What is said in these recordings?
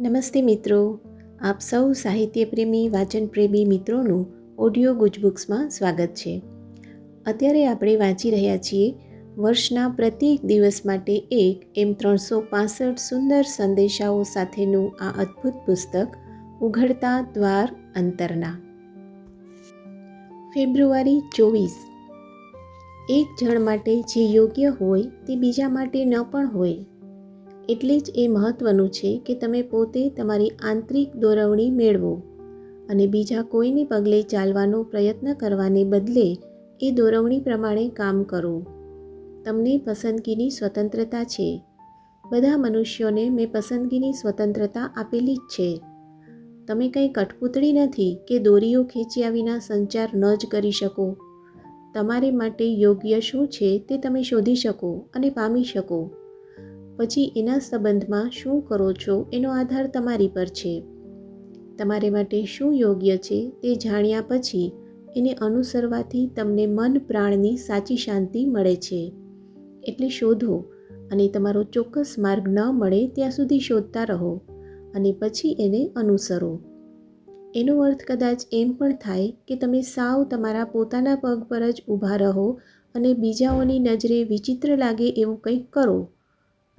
નમસ્તે મિત્રો. આપ સૌ સાહિત્યપ્રેમી, વાચનપ્રેમી મિત્રોનું ઓડિયો ગુજબુક્સમાં સ્વાગત છે. અત્યારે આપણે વાંચી રહ્યા છીએ વર્ષના પ્રત્યેક દિવસ માટે એક એમ ત્રણસો પાસઠ સુંદર સંદેશાઓ સાથેનું આ અદ્ભુત પુસ્તક, ઉઘડતા દ્વાર અંતરના. ફેબ્રુઆરી ચોવીસ. એક જણ માટે જે યોગ્ય હોય તે બીજા માટે ન પણ હોય. એટલે જ એ મહત્ત્વનું છે કે તમે પોતે તમારી આંતરિક દોરવણી મેળવો અને બીજા કોઈને પગલે ચાલવાનો પ્રયત્ન કરવાને બદલે એ દોરવણી પ્રમાણે કામ કરો. તમને પસંદગીની સ્વતંત્રતા છે. બધા મનુષ્યોને મેં પસંદગીની સ્વતંત્રતા આપેલી જ છે. તમે કંઈ કઠપૂતળી નથી કે દોરીઓ ખેંચ્યા વિના સંચાર ન જ કરી શકો. તમારે માટે યોગ્ય શું છે તે તમે શોધી શકો અને પામી શકો. પછી એના સંબંધમાં શું કરો છો એનો આધાર તમારી પર છે. તમારે માટે શું યોગ્ય છે તે જાણ્યા પછી એને અનુસરવાથી તમને મન પ્રાણની સાચી શાંતિ મળે છે. એટલે શોધો અને તમારો ચોક્કસ માર્ગ ન મળે ત્યાં સુધી શોધતા રહો અને પછી એને અનુસરો. એનો અર્થ કદાચ એમ પણ થાય કે તમે સાવ તમારા પોતાના પગ પર જ ઊભા રહો અને બીજાઓની નજરે વિચિત્ર લાગે એવું કંઈક કરો.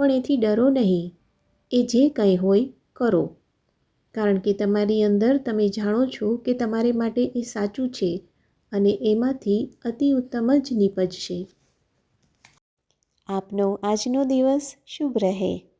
પણ એથી ડરો નહીં. એ જે કંઈ હોય, કરો. કારણ કે તમારી અંદર તમે જાણો છો કે તમારે માટે એ સાચું છે અને એમાંથી અતિ ઉત્તમ જ નીપજશે. આપનો આજનો દિવસ શુભ રહે.